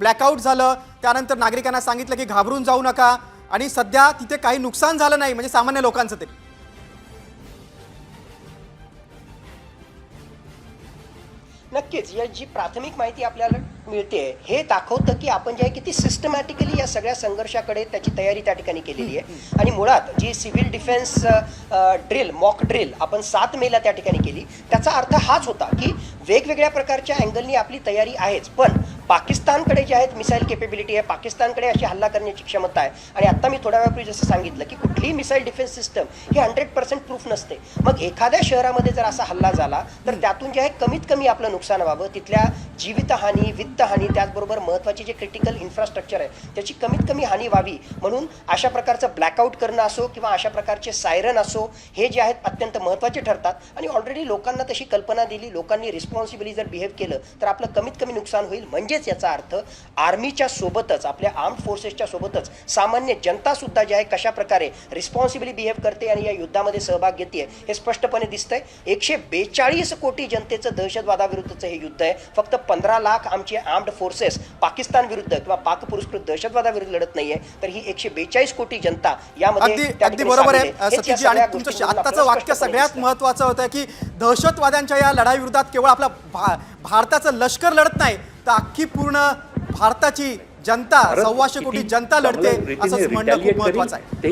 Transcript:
Blackout झालं. त्यानंतर नागरिकांना सांगितलं की घाबरून जाऊ नका. आणि सध्या तिथे काही नुकसान झालं नाही म्हणजे सामान्य लोकांचं तरी नक्कीच या जी प्राथमिक माहिती आपल्याला मिळते हे दाखवतं की आपण जे आहे किती सिस्टमॅटिकली या सगळ्या संघर्षाकडे त्याची तयारी त्या ठिकाणी केलेली आहे. आणि मुळात जी civil defence drill mock drill आपण सात मेला त्या ठिकाणी केली त्याचा अर्थ हाच होता की वेगवेगळ्या प्रकारच्या अँगलनी आपली तयारी आहेच. पण पाकिस्तानकडे जे आहेत मिसाईल केपेबिलिटी आहे पाकिस्तानकडे अशी हल्ला करण्याची क्षमता आहे. आणि आता मी थोड्या वेळापूर्वी जसं सांगितलं की कुठलीही मिसाईल डिफेन्स सिस्टम ही हंड्रेड पर्सेंट प्रूफ नसते. मग एखाद्या शहरामध्ये जर असा हल्ला झाला तर त्यातून जे आहे कमीत कमी आपलं नुकसान व्हावं. तिथल्या जीवितहानी वित्तहानी त्याचबरोबर महत्त्वाचे जे क्रिटिकल इन्फ्रास्ट्रक्चर आहे त्याची कमीत कमी हानी व्हावी. म्हणून अशा प्रकारचं ब्लॅकआउट करणं असो किंवा अशा प्रकारचे सायरन असो हे जे आहेत अत्यंत महत्त्वाचे ठरतात. आणि ऑलरेडी लोकांना तशी कल्पना दिली लोकांनी रिस्पॉन्सिबिली जर बिहेव केलं तर आपलं कमीत कमी नुकसान होईल. म्हणजेच याचा अर्थ आर्मीच्या सोबतच आपल्या आर्म फोर्सेसच्या सोबतच सामान्य जनतासुद्धा जी जे आहे कशा प्रकारे रिस्पॉन्सिबिली बिहेव करते आणि या युद्धामध्ये सहभाग घेते हे स्पष्टपणे दिसतंय. एकशे बेचाळीस कोटी जनतेचं दहशतवादाविरुद्धचं हे युद्ध आहे. फक्त पंधरा लाख आमचे आर्म्ड फोर्सेस पाकिस्तान विरुद्ध किंवा पाक पुरस्कृत दहशतवादाविरुद्ध लढत नाहीये तर ही एकशे बेचाळीस कोटी जनता यामध्ये अगदी बरोबर आहे आणि तुमचं आत्ताचं वाक्य सगळ्यात. महत्वाचं होतं की दहशतवाद्यांच्या या लढाईविरोधात केवळ आपला भा- भारताचं लष्कर लढत नाही तर अख्खी पूर्ण भारताची जनता सव्वाशे कोटी जनता लढते असंच म्हणणं खूप महत्वाचं आहे.